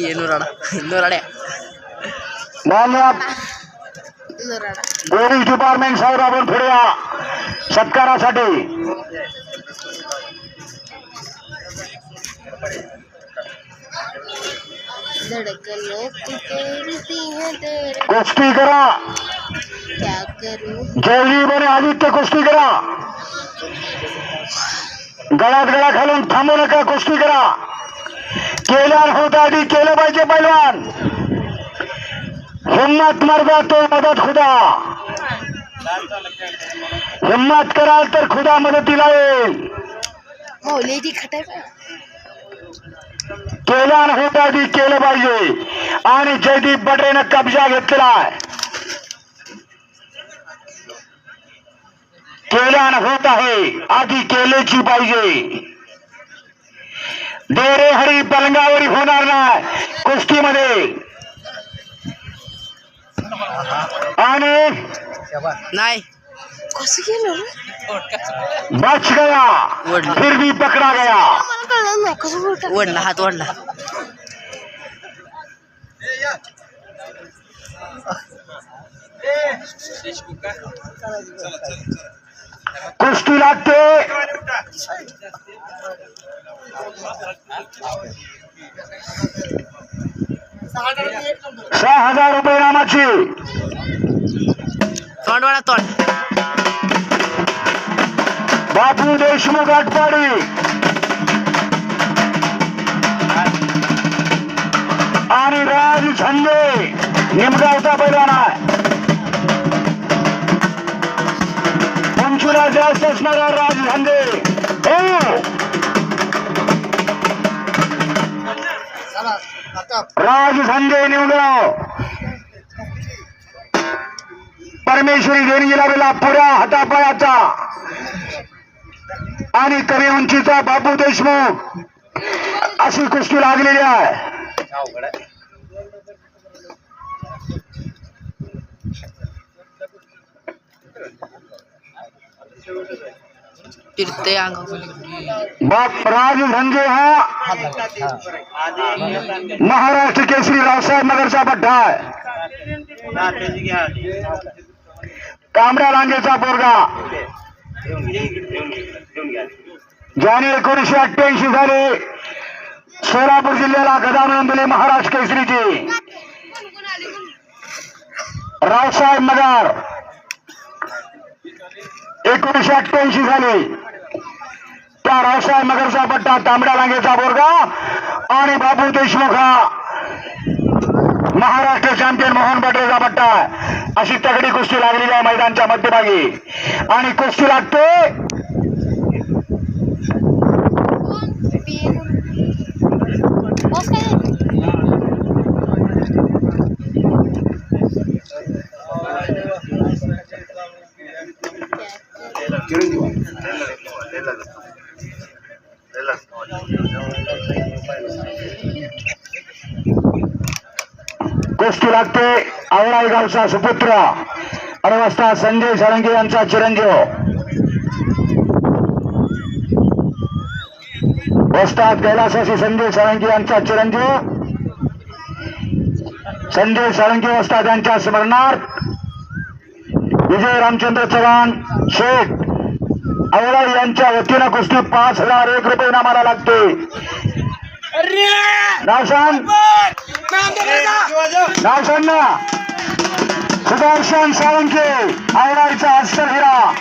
ಇನ್ನೂರಣ police department करा जेवली बने आदित्य कुश्ती करा गळात गळा घालून थांबू नका कुस्ती करा केल्यावर होत आधी केलं पाहिजे पैलवान. हिम्मत मर्दा तो मदत खुदा. हिम्मत कराल तर खुदा मदतीला येईल. केल्यान होत आधी केलं पाहिजे. आणि जयदीप बटरेनं कब्जा घेतलेला आहे केल्यान होत आहे. आधी केलेची पाहिजे. डेरे हरी पलंगावरी होणार नाही. कुस्तीमध्ये. आणि नाही. कसं केलं बच गया. फिर भी पकड़ा गया. मला कळलं नाही कसं बोलतात ओढला हात ओढला. कुस्ती लागते. सहा हजार रुपये नामाची तोंडवाळा तोंड. बापू देशमुख आटपाडी आणि राज झंगे निमगावचा पैलवान आहे. उंचीला जास्त असणारा राज हो हो. राज संजय निमगाव परमेश्वरी देणगीला गेला पुऱ्या हातापायाचा. आणि कमी उंचीचा बापू देशमुख. अशी कुस्ती लागलेली आहे. Thank you. बाप धंजे हैं। महाराष्ट्र के श्री राव साहब नगर सा साहब अड्डा तामरा लांगेचा पोरगा ज्याने एकोणीसशे अठ्ठ्याऐंशी साली सोलापूर जिल्ह्याला गदानंद दिले महाराष्ट्र केसरी जी। राव रावसाहेब नगर। एकोणीशे अठ्ठ्याऐंशी साली त्या रावसाहेब नगरचा पट्टा तांबड्या रांगेचा बोरगा आणि बाबू देशमुख हा महाराष्ट्र चॅम्पियन मोहन पटेलचा पट्टा अशी तगडी कुस्ती लागलेली आहे मैदानच्या मध्यभागी. आणि कुस्ती लागते. कुस्ती लागते आवळाई गावचा सुपुत्र अडवाजता संजय साळंगे यांचा चिरंजीव. वस्ताद कैलासाशी संजय साळंगे यांचा चिरंजीव. संजय साळंगे वस्ताद यांच्या स्मरणार्थ विजय रामचंद्र चव्हाण, शेठ अवळा यांच्या वतीनं कुस्ती पाच हजार एक रुपये इनामाला लागते. नावशान नावशान ना सुदर्शन सावंके आवडायचा अस्तर हिरा.